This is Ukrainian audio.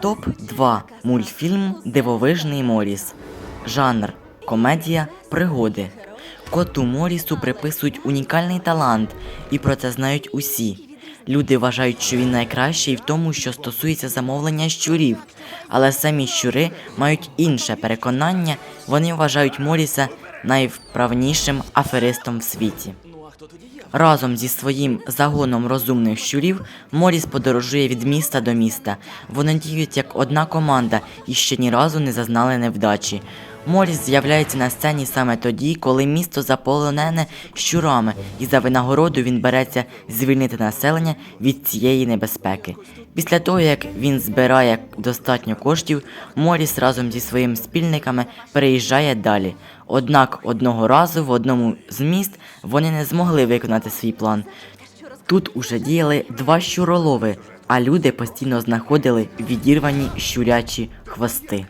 Топ 2 мультфільм Дивовижний Моріс. Жанр комедія пригоди. Коту Морісу приписують унікальний талант, і про це знають усі. Люди вважають, що він найкращий в тому, що стосується замовлення щурів, але самі щури мають інше переконання, вони вважають Моріса найвправнішим аферистом в світі. Разом зі своїм загоном розумних щурів Моріс подорожує від міста до міста. Вони діють як одна команда і ще ні разу не зазнали невдачі. Моріс з'являється на сцені саме тоді, коли місто заполонене щурами, і за винагороду він береться звільнити населення від цієї небезпеки. Після того, як він збирає достатньо коштів, Моріс разом зі своїми спільниками переїжджає далі. Однак одного разу в одному з міст вони не змогли виконати свій план. Тут уже діяли два щуролови, а люди постійно знаходили відірвані щурячі хвости.